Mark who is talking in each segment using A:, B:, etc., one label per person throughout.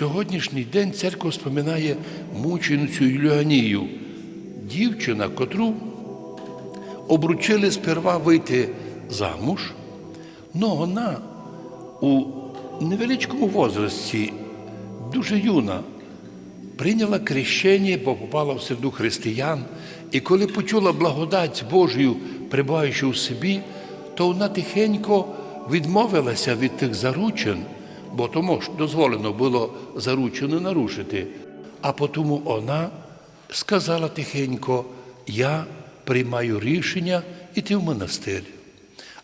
A: сьогоднішній день церква споминає мученицю Юліанію, дівчина, котру обручили сперва вийти замуж, але вона у невеличкому возрасті, дуже юна, прийняла крещення, бо попала в серду християн, і коли почула благодать Божою, прибуваючи у собі, то вона тихенько відмовилася від тих заручин, бо тому ж дозволено було заручену нарушити. А тому вона сказала тихенько: Я приймаю рішення йти в монастир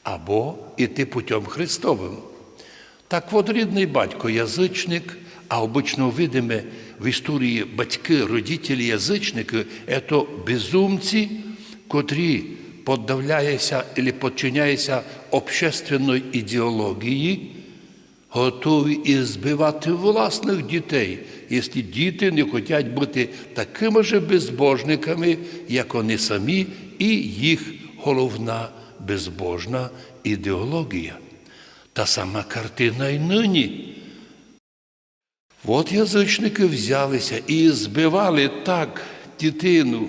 A: або йти путем Христовим. Так от рідний батько язичник, а обично видиме в історії батьки, родителі язичники це безумці, котрі подавляються або підчиняються общественної ідеології, готові і збивати власних дітей, якщо діти не хочуть бути такими ж безбожниками, як вони самі, і їх головна безбожна ідеологія. Та сама картина й нині. От язичники взялися і збивали так дитину.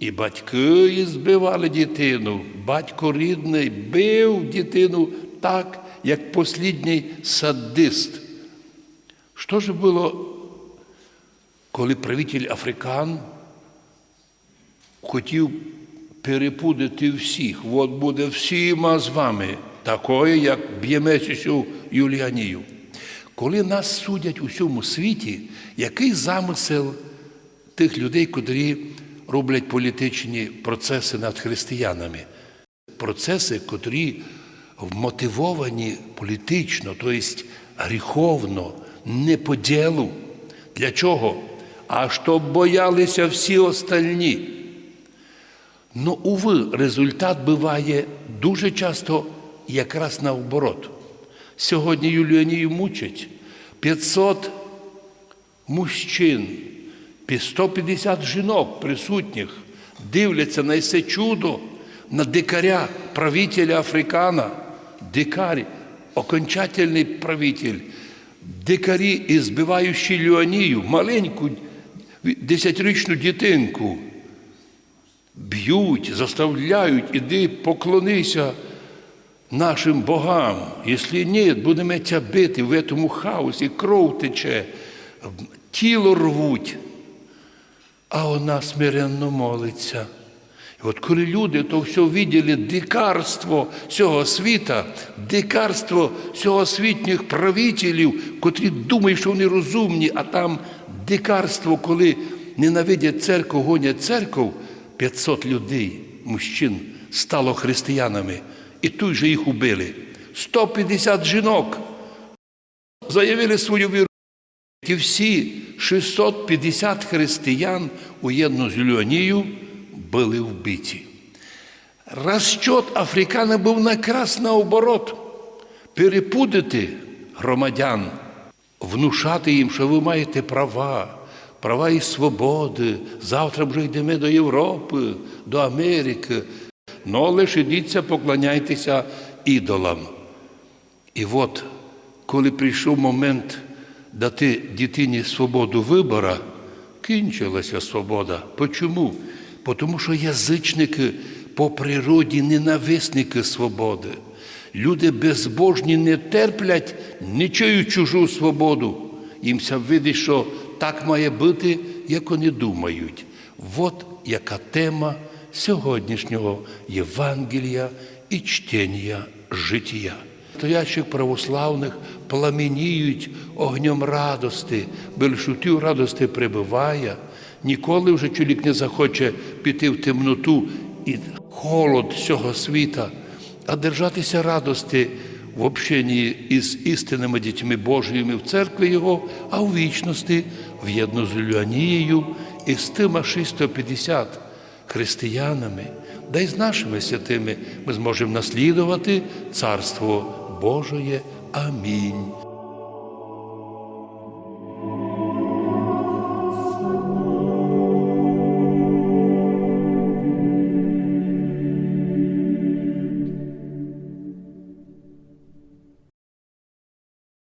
A: І батьки збивали дитину. Батько рідний бив дитину так, як послідній садист. Що ж було, коли правитель Африкан хотів перепудити всіх, от буде всіма з вами, такої, як б'ємеся цю Юліанію. Коли нас судять у всьому світі, який замисел тих людей, котрі роблять політичні процеси над християнами? Процеси, котрі вмотивовані політично, тобто гріховно, не по ділу. Для чого? А щоб боялися всі остальні. Ну, уви, результат буває дуже часто якраз наоборот. Сьогодні Юліанію мучать 500 мужчин, 150 жінок присутніх дивляться на це чудо, на дикаря, правителя Африкана, дикарь, окончательний правитель, дикарі, збиваючи Люанію, маленьку десятирічну дитинку б'ють, заставляють, іди поклонися нашим богам. Якщо ні, будемо тебе бити в цьому хаосі, кров тече, тіло рвуть, а вона смиренно молиться. І от коли люди то все виділи дикарство цього світа, дикарство цьогосвітніх правителів, котрі думають, що вони розумні, а там дикарство, коли ненавидять церкву, гонять церкву, 500 людей, мужчин, стало християнами. І тут же їх убили. 150 жінок заявили свою віру. І всі 650 християн уєдно з Люанію були вбиті. Розчот Африкана був накраз наоборот. Перепудити громадян, внушати їм, що ви маєте права, права і свободи. Завтра вже йдемо до Європи, до Америки. Но лише йдіться, поклоняйтеся ідолам. І от, коли прийшов момент дати дитині свободу вибора, кінчилася свобода. Почому? Тому що язичники по природі ненависники свободи. Люди безбожні не терплять нічою чужу свободу. Їмся видить, що так має бути, як вони думають. От яка тема сьогоднішнього Євангелія і чтення життя. Стоящих православних пламеніють огнем радости, більшутів радости прибиває. Ніколи вже чоловік не захоче піти в темноту і холод цього світа, а держатися радости в общенні із істинними дітьми Божими в церкві Його, а у вічності в'єдно з Люанією і з тими 650 християнами, да й з нашими святими ми зможемо наслідувати Царство Божоє. Амінь.